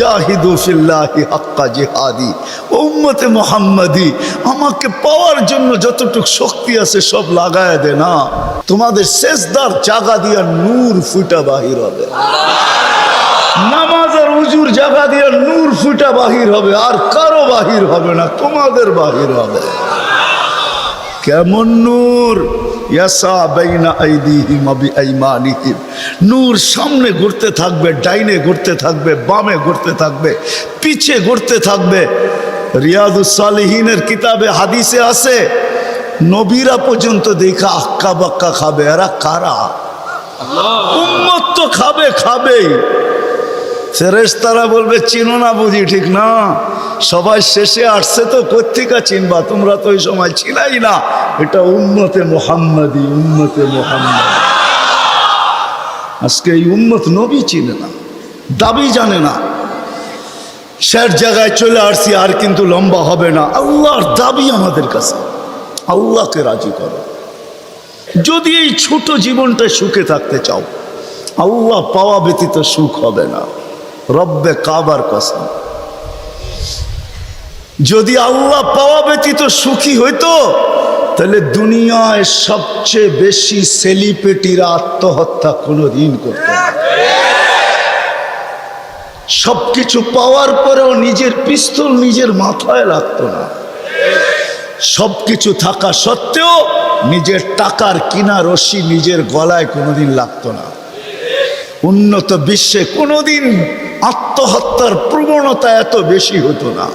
জাহিদু ফিল্লাহি হাক্কা জিহাদি। উম্মতে আমাকে পাওয়ার জন্য যতটুকু শক্তি আছে সব লাগায় দে না। তোমাদের শেষদার জাগা দিয়া নূর ফুটা বাহির হবে। নামাজ আর উজুর জায়গা দিয়ে নূর ফুটা বাহির হবে, আর কারও বাহির হবে না, তোমাদের বাহির হবে। কেমন নূর? নূর সামনে ঘুরতে থাকবে ডাইনে ঘুরতে থাকবে বামে ঘুরতে থাকবে পিছে ঘুরতে থাকবে। রিয়াদুস সালিহিনের কিতাবে হাদিসে আছে নবীরা পর্যন্ত দেখা আক্কা বাক্কা খাবে এরা কারা? উম্মত তো খাবে খাবেই। ফেরেশতারা বলবে চিনো না বুঝি ঠিক না? সবাই শেষে আসছে তো কোথেকা চিনবা? তোমরা তো ওই সময় ছিলাই না। এটা উম্মতে মোহাম্মদি, উম্মতে মোহাম্মদ। আজকে এই উম্মত নবী চিনে না, দাবি জানে না। শের জায়গায় চলে আসছি, আর কিন্তু লম্বা হবে না। আল্লাহর দাবি আমাদের কাছে। আল্লাহকে রাজি করো। যদি এই ছোট জীবনটা সুখে থাকতে চাও, আল্লাহ পাওয়া ব্যতীত সুখ হবে না। রব্বে কাবার কসম। যদি আল্লাহ পাওয়া ব্যতীত সুখী হইতো তাহলে দুনিয়ায় সবচেয়ে বেশি সেলিব্রিটিরা আত্মহত্যা কোনোদিন করত সবকিছু পাওয়ার পরেও নিজের পিস্তল নিজের মাথায় লাগতো না। সবকিছু থাকা সত্ত্বেও নিজের টাকার কিনা রশি নিজের গলায় কোনোদিন লাগতো না। উন্নত বিশ্বে কোনোদিন আত্মহত্যার প্রবণতা এত বেশি হতো না।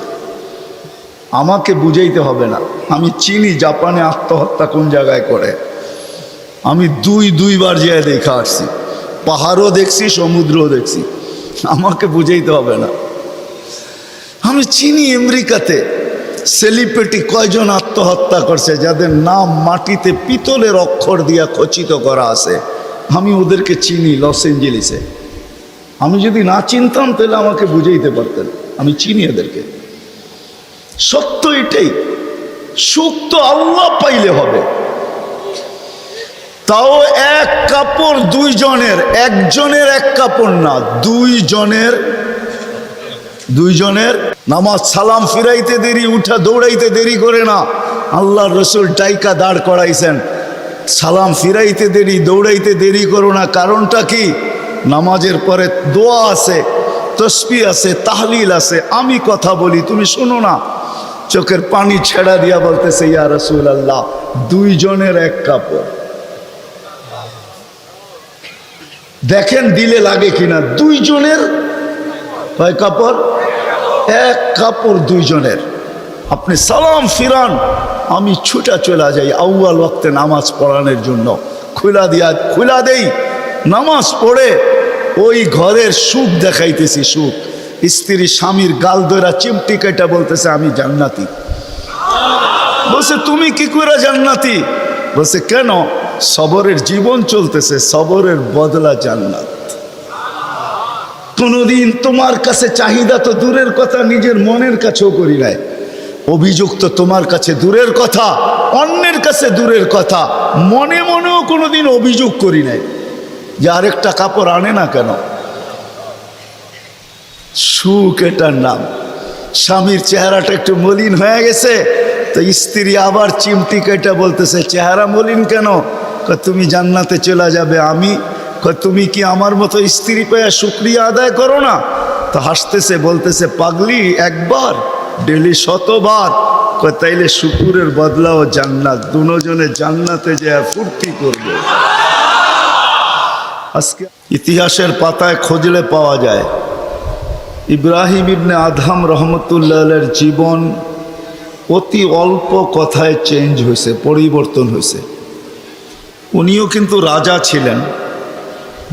আমাকে বুঝাইতে হবে না। আমি চিনি জাপানে আত্মহত্যা কোন জায়গায় করে। আমি দুই, দুইবার যেয়ে দেখা আসছি। পাহাড়ও দেখছি, সমুদ্রও দেখছি। আমাকে বুঝাইতে হবে না। আমি চিনি আমেরিকাতে। সেলিব্রিটি কয়জন আত্মহত্যা করছে, যাদের নাম মাটিতে পিতলের অক্ষর দিয়া খচিত করা আছে। আমি ওদেরকে চিনি লস এঞ্জেলিসে। আমি যদি না চিনতাম, তাহলে আমাকে বুঝাইতে পারতেন। আমি চিনি এদেরকে। সত্য এটাই। সুখ তো আল্লাহ পাইলে হবে। তাও এক কাপড় দুইজনের, একজনের এক কাপড় না, দুইজনের দুইজনের। নামাজ সালাম ফিরাইতে দেরি, উঠা দৌড়াইতে দেরি করে না। আল্লাহ রসুল টাইকা দাঁড় করাইছেন। সালাম ফিরাইতে দেরি, দৌড়াইতে দেরি করো না। কারণটা কি? নামাজের পরে দোয়া আছে, তসবি আছে, তাহলিল আছে। আমি কথা বলি, তুমি শোনো না। চোখের পানি ছেড়া দিয়া বলতেছে, ইয়া রসুল আল্লাহ দুইজনের এক কাপড়। দেখেন দিলে লাগে কিনা, দুইজনের কয় কাপড়? এক কাপড় দুইজনের। আপনি সালাম ফিরান, আমি ছুটা চলে যাই আউয়াল ওয়াক্তে নামাজ পড়ানোর জন্য। খুলা দিয়া, খুলা দেই, নামাজ পড়ে, ওই ঘরের সুখ দেখাইতেছি সুখ। স্ত্রী স্বামীর গাল দৈরা চিমটি কেটা বলতেছে, আমি জান্নাতি। বলছে, তুমি কি করে জান্নাতি? বলছে, কেন? সবরের জীবন চলতেছে, সবরের বদলা জান্নাত। কোনোদিন তোমার কাছে চাহিদা তো দূরের কথা, নিজের মনের কাছেও করি নাই। অভিযোগ তো তোমার কাছে দূরের কথা, অন্যের কাছে দূরের কথা, মনে মনেও কোনোদিন অভিযোগ করি নাই। যে আরেকটা কাপড় আনে না কেন? সুখ এটার নাম। স্বামীর চেহারাটা একটু মলিন হয়ে গেছে, তো স্ত্রী আবার চিমটি কেটে বলতেছে, চেহারা মলিন কেন? তুমি জান্নাতে চলে যাবে আমি। তুমি কি আমার মতো স্ত্রী পেয়ে শুক্রিয়া আদায় করো না? তো হাসতেছে, বলতেছে, পাগলি, একবার, ডেলি শতবার। তাইলে শুকুরের বদলাও জান্নাত, দুজনে জান্নাতে যে ফুর্তি করবে। আজকে ইতিহাসের পাতায় খোঁজলে পাওয়া যায় ইব্রাহিম ইবনে আধাম রহমতুল্লাহের জীবন অতি অল্প কথায় চেঞ্জ হয়েছে, পরিবর্তন হয়েছে। উনিও কিন্তু রাজা ছিলেন,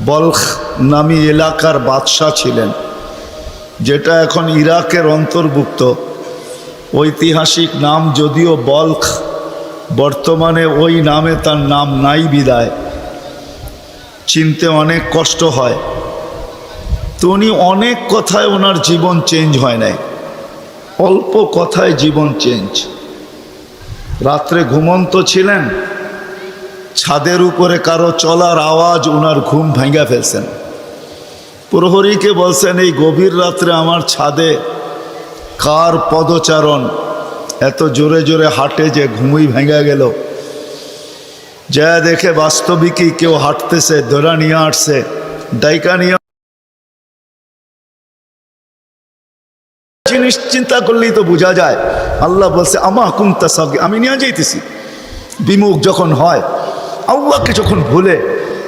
বলখ নামী এলাকার বাদশাহ ছিলেন, যেটা এখন ইরাকের অন্তর্ভুক্ত। ঐতিহাসিক নাম যদিও বলখ, বর্তমানে ওই নামে তার নাম নাই বিদায়। চিনতে অনেক কষ্ট হয়। তো উনি অনেক কথায় ওনার জীবন চেঞ্জ হয় নাই। অল্প কথায় জীবন চেঞ্জ রাত্রে ঘুমন্ত ছিলেন, ছাদের উপরে কারও চলার আওয়াজ ওনার ঘুম ভেঙে ফেলছেন। প্রহরীকে বলছেন, এই গভীর রাত্রে আমার ছাদে কার পদচারণ? এত জোরে জোরে হাঁটে যে ঘুমই ভেঙে গেল। যা দেখে বাস্তবিকই কেউ হাঁটতেছে দোরা নিয়ে আসছে ডাইকা নিয়ে চিন্তা করলেই তো বোঝা যায়। আল্লাহ বলছে, আমা কুন্তা সগে আমি নিয়ে যাইতেছি। বিমুখ যখন হয়, আল্লাহকে যখন ভুলে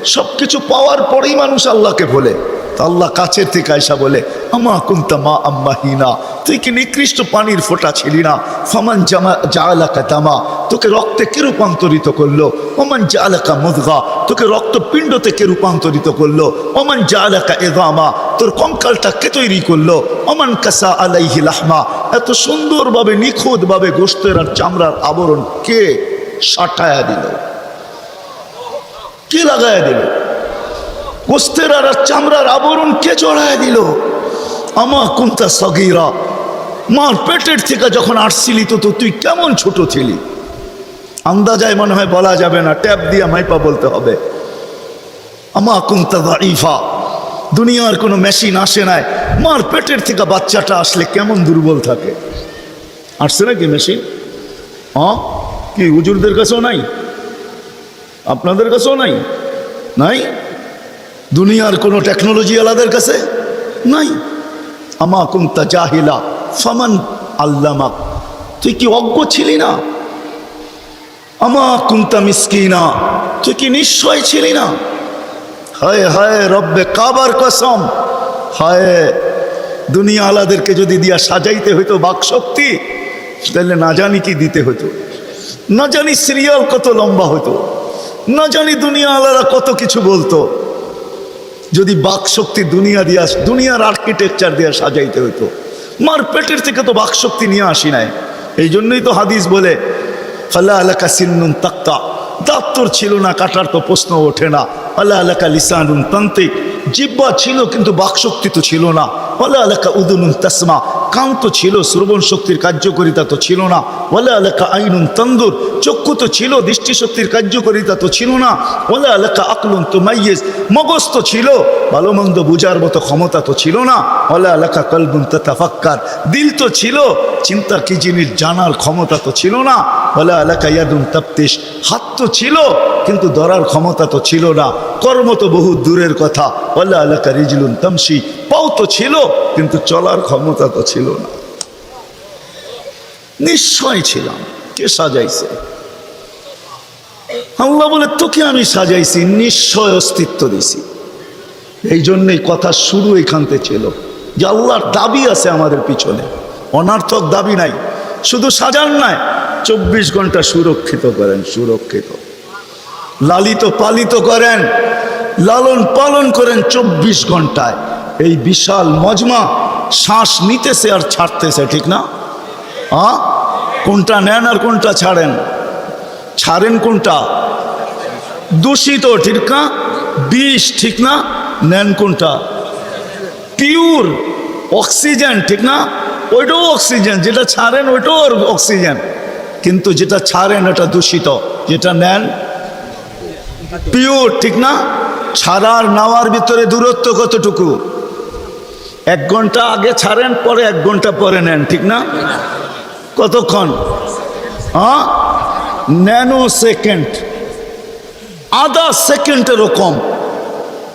সব কিছু পাওয়ার পরেই মানুষ আল্লাহকে ভোলে। তা আল্লাহ কাছের থেকে আয়সা বলে, আমা কুন্তা মা আম্মা হিনা, তুই কি নিকৃষ্ট পানির ফোঁটা ছিলি না? ফমান জামা জালাকা দামা তোকে রক্তে কে রূপান্তরিত করল? ওমান জালাকা মুদগা, তোকে রক্তপিণ্ড থেকে রূপান্তরিত করল? ওমান জালাকা এদামা তোর কঙ্কালটা কে তৈরি করল? ওমান কাসা আলাইহি লাহমা। এত সুন্দরভাবে, নিখুঁতভাবে গোস্তের আর চামড়ার আবরণ কে সাটায়া দিল? কে লাগায়া দিল? গোস্তের আর চামড়ার আবরণ কে চড়ায় দিল? আমা কুন্তা সগিরা। মার পেটের থেকে যখন আসছিলি তো তুই কেমন ছোট ছিলি? আন্দাজায় মনে হয় বলা যাবে না, ট্যাপ দিয়ে মাইপা বলতে হবে। আমা কুন্তা ইফা দুনিয়ার কোনো মেশিন আসে নাই। মার পেটের থেকে বাচ্চাটা আসলে কেমন দুর্বল থাকে। আসছে নাকি মেশিন? হ্যাঁ কি হুজুরদের কাছেও নাই? আপনাদের কাছেও নাই? নাই? দুনিয়ার কোনো টেকনোলজি আলাদের কাছে? নাই। আমা কুন্তা জাহিলা, ফামান আল্লামাক তুই কি অজ্ঞ ছিলি না? আমা কুন্তা মিসকিনা, তুই কি নিশ্চয় ছিলি না? হায় হায় রব্বে কাবার কসম। হায়, দুনিয়া আলাদেরকে যদি দিয়া সাজাইতে হইতো বাকশক্তি, তাহলে না জানি কি দিতে হতো না জানি সিরিয়াল কত লম্বা হতো না জানি দুনিয়া আলাদা কত কিছু বলতো। যদি বাকশক্তি দুনিয়া দিয়া, দুনিয়ার আর্কিটেকচার দিয়া সাজাইতে হইতো। মার পেটের থেকে তো বাকশক্তি নিয়ে আসি নাই। এই জন্যই তো হাদিস বলে ফাল্লা এলাকা সিন্নুন তাক্তা। দাঁত তোর ছিল না, কাটার তো প্রশ্ন ওঠে না। আল্লাহ আলাকা লিসানুন তান্ত্রিক। জিব্বা ছিল কিন্তু বাকশক্তি তো ছিল না। আল্লাহ আলাকা উদুনুন তাসমা। কান তো ছিল, শ্রবণ শক্তির কার্যকরিতা তো ছিল না। ওলা এলাকা আইনুন তন্দুর চক্ষু তো ছিল দৃষ্টিশক্তির কার্যকরিতা তো ছিল না। ওলা এলাকা আকলুন তো মাইয়েস মগজ তো ছিল, ভালো মন্দ বুঝার মতো ক্ষমতা তো ছিল না। ওলা এলাকা কলবুন তাফাক্কার দিল তো ছিল চিন্তা কি জিনিস জানার ক্ষমতা তো ছিল না। ওলা এলাকা ইয়াদুন তাপ্তিস হাত তো ছিল, কিন্তু ধরার ক্ষমতা তো ছিল না। কর্ম তো বহু দূরের কথা। ওলা এলাকা রিজলুন তামসি পাও তো ছিল, কিন্তু চলার ক্ষমতা তো ছিল না। নিশ্চয় ছিলাম। কে সাজাইছে? আল্লাহ বলে, তোকে আমি সাজাইছি, নিশ্চয় অস্তিত্ব দিছি। এই জন্যই কথা শুরু এখানতে ছিল যে আল্লাহর দাবি আছে আমাদের পিছনে। অনার্থক দাবি নাই, শুধু সাজান নাই। চব্বিশ ঘণ্টা সুরক্ষিত করেন, সুরক্ষিত। লালিত পালিত করেন, লালন পালন করেন চব্বিশ ঘন্টায়। এই বিশাল মজমা শ্বাস নিতেছে আর ছাড়তেছে, ঠিক না? হ্যাঁ কোনটা নেন আর কোনটা ছাড়েন? ছাড়েন কোনটা? দূষিত, ঠিক না? বিষ, ঠিক না? নেন কোনটা? পিওর অক্সিজেন, ঠিক না? ওইটাও অক্সিজেন, যেটা ছাড়েন ওইটাও অক্সিজেন। কিন্তু যেটা ছাড়েন এটা দূষিত, যেটা নেন পিওর ঠিক না? ছাড়ার, নেওয়ার ভিতরে দূরত্ব কতটুকু? এক ঘণ্টা আগে ছাড়েন, পরে এক ঘণ্টা পরে নেন, ঠিক না? কতক্ষণ? হ্যাঁ? Nano second. আধা সেকেন্ডেরও কম।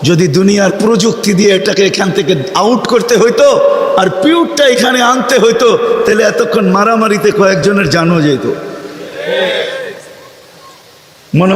যদি দুনিয়ার প্রযুক্তি দিয়ে এটাকে এখান থেকে আউট করতে হইতো, আর পিউরটা এখানে আনতে হইতো, তাহলে এতক্ষণ মারামারিতে কয়েকজনের জানো যেত মনে